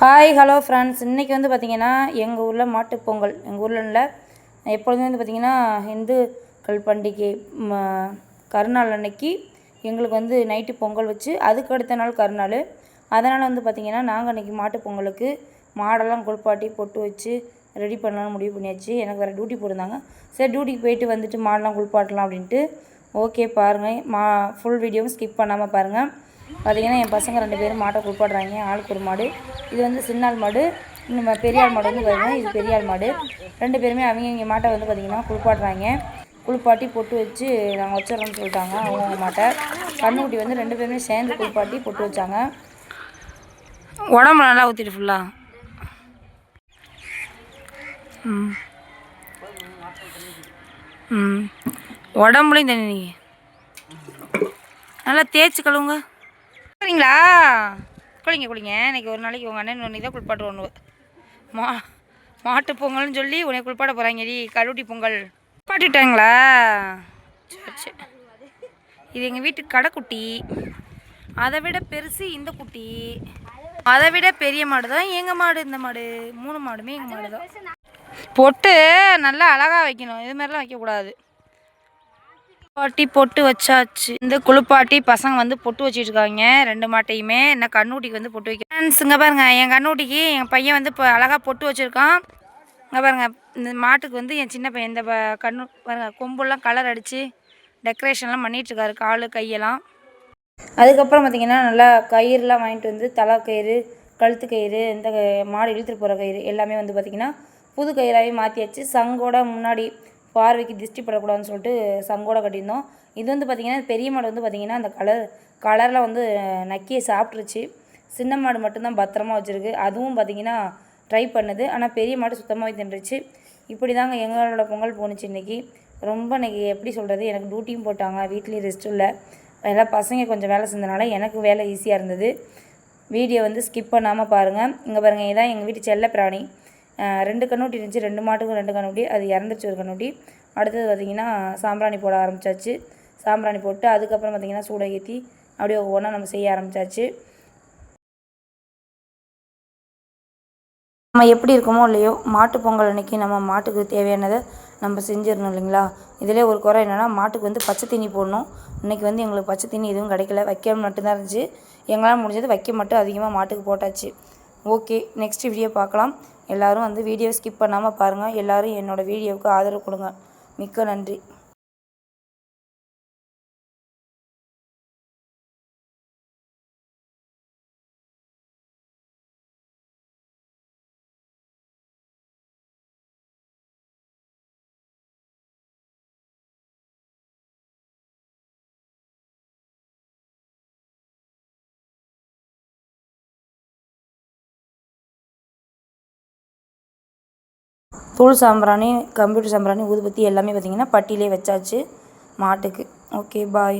Hi hello friends இன்றைக்கி வந்து பார்த்திங்கன்னா எங்கள் ஊரில் மாட்டுப்பொங்கல் எங்கள் ஊரில் இல்லை. எப்பொழுதுமே வந்து பார்த்திங்கன்னா இந்துக்கள் பண்டிகை கருநாள் அன்னைக்கு எங்களுக்கு வந்து நைட்டு பொங்கல் வச்சு அதுக்கு அடுத்த நாள் கருநாள். அதனால் வந்து பார்த்திங்கன்னா நாங்கள் அன்றைக்கி மாட்டு பொங்கலுக்கு மாடெல்லாம் குளிப்பாட்டி பொட்டு வச்சு ரெடி பண்ணலாம்னு முடிவு பண்ணியாச்சு. எனக்கு வேறு டியூட்டி போட்டிருந்தாங்க. சரி டியூட்டிக்கு போயிட்டு வந்துட்டு மாடெல்லாம் குளிப்பாட்டலாம் அப்படின்ட்டு. ஓகே பாருங்கள் மா ஃபுல் வீடியோவும் ஸ்கிப் பண்ணாமல் பாருங்கள் பார்த்தீங்கன்னா என் பசங்க ரெண்டு பேரும் மாட்டை குளிப்பாடுறாங்க ஆளுக்கு ஒரு மாடு. இது வந்து சின்னாள் மாடு. இன்னும் பெரியாள் மாடு வந்து பாருங்கள் இது பெரியாள் மாடு. ரெண்டு பேருமே அவங்க இங்கே மாட்டை வந்து பார்த்திங்கன்னா குளிப்பாடுறாங்க குளிப்பாட்டி பொட்டு வச்சு நாங்கள் வச்சிடறோம்னு சொல்லிட்டாங்க அவங்க மாட்டை. கண்ணுக்குட்டி வந்து ரெண்டு பேருமே சேர்ந்து குளிப்பாட்டி பொட்டு வச்சாங்க. உடம்பு நல்லா ஊற்றிட்டு ஃபுல்லாக ம். ம். உடம்புலையும் தண்ணி நீங்கள் நல்லா தேய்ச்சி கழுவுங்க. சரிங்களா குளிங்க குளிங்க. இன்னைக்கு ஒரு நாளைக்கு உங்கள் அண்ணன் ஒன்று தான் குளிப்பாட்டு ஒன்று மா மாட்டு பொங்கல்னு சொல்லி உன்னை குளிப்பாட போகிறாங்கடி கழுவுட்டி பொங்கல். குளிப்பாட்டிட்டாங்களா? சரி சரி. இது எங்கள் வீட்டு கடைக்குட்டி. அதை விட பெருசு இந்த குட்டி. அதை விட பெரிய மாடு தான் எங்கள் மாடு இந்த மாடு? மூணு மாடுமே எங்கள் மாடு தான். பொட்டு நல்லா அழகாக வைக்கணும். இது மாதிரிலாம் வைக்கக்கூடாது. குளிப்பாட்டி பொட்டு வச்சாச்சு. இந்த குளிப்பாட்டி பசங்க வந்து பொட்டு வச்சிட்டு இருக்காங்க ரெண்டு மாட்டையுமே என்ன கண்ணூட்டிக்கு வந்து பொட்டு வைக்க ஃப்ரெண்ட்ஸுங்க பாருங்க. என் கண்ணூட்டிக்கு என் பையன் வந்து இப்போ அழகாக பொட்டு வச்சுருக்கான். இங்கே பாருங்க. இந்த மாட்டுக்கு வந்து என் சின்ன பையன் இந்த கண்ணு பாருங்க. கொம்புலாம் கலர் அடித்து டெக்கரேஷன்லாம் பண்ணிகிட்ருக்காரு கால் கையெல்லாம். அதுக்கப்புறம் பார்த்திங்கன்னா நல்லா கயிறுலாம் வாங்கிட்டு வந்து தலை கயிறு கழுத்து கயிறு இந்த மாடு இழுத்துட்டு போகிற கயிறு எல்லாமே வந்து பார்த்திங்கன்னா புது கயிறாகவே மாற்றியாச்சு சங்கோட முன்னாடி பார்வைக்கு திருஷ்டி படக்கூடாதுன்னு சொல்லிட்டு சங்கோட கட்டியிருந்தோம். இது வந்து பார்த்திங்கன்னா பெரிய மாடு வந்து பார்த்திங்கன்னா அந்த கலர் கலரில் வந்து நக்கியை சாப்பிட்ருச்சு சின்ன மாடு மட்டும்தான் பத்திரமா வச்சுருக்கு. அதுவும் பார்த்திங்கன்னா ட்ரை பண்ணுது. ஆனால் பெரிய மாடு சுத்தமாகவே தின்றுச்சு. இப்படி தாங்க எங்களோட பொங்கல் போணுச்சு இன்றைக்கி ரொம்ப இன்றைக்கி எப்படி சொல்கிறது எனக்கு டியூட்டியும் போட்டாங்க. வீட்லேயும் ரெஸ்ட் இல்லை. எல்லாம் பசங்க கொஞ்சம் வேலை செஞ்சனால எனக்கு வேலை ஈஸியாக இருந்தது. வீடியோ வந்து ஸ்கிப் பண்ணாமல் பாருங்கள் இங்கே பாருங்கள் இதான் எங்கள் வீட்டு செல்ல பிராணி ரெண்டு கண்ணுட்டி இருந்துச்சு ரெண்டு மாட்டுக்கும் ரெண்டு கண்ணுட்டி அது இறந்துருச்சு ஒரு கண்ணுட்டி. அடுத்தது பார்த்திங்கன்னா சாம்பிராணி போட ஆரம்பிச்சாச்சு. சாம்பிராணி போட்டு அதுக்கப்புறம் பார்த்திங்கன்னா சூடை ஏற்றி அப்படியே ஒவ்வொன்றா நம்ம செய்ய ஆரம்பிச்சாச்சு. நம்ம எப்படி இருக்கோமோ இல்லையோ மாட்டு பொங்கல் அன்றைக்கி நம்ம மாட்டுக்கு தேவையானதை நம்ம செஞ்சிடணும் இல்லைங்களா? இதிலே ஒரு குறை என்னென்னா மாட்டுக்கு வந்து பச்சை தீனி போடணும். இன்றைக்கி வந்து எங்களுக்கு பச்சை தீனி எதுவும் கிடைக்கல. வைக்க மட்டும்தான் இருந்துச்சு. எங்களால் முடிஞ்சது வைக்க மட்டும் அதிகமாக மாட்டுக்கு போட்டாச்சு. ஓகே நெக்ஸ்ட் வீடியோ பார்க்கலாம். எல்லோரும் வந்து வீடியோ ஸ்கிப் பண்ணாமல் பாருங்கள் எல்லோரும் என்னோடய வீடியோவுக்கு ஆதரவு கொடுங்க. மிக்க நன்றி. தூள் சாம்பிராணி கம்ப்யூட்டர் சாம்பிராணி ஊதுபத்தி எல்லாமே பார்த்திங்கன்னா பட்டியிலே வச்சாச்சு. மாட்டுக்கு. Okay bye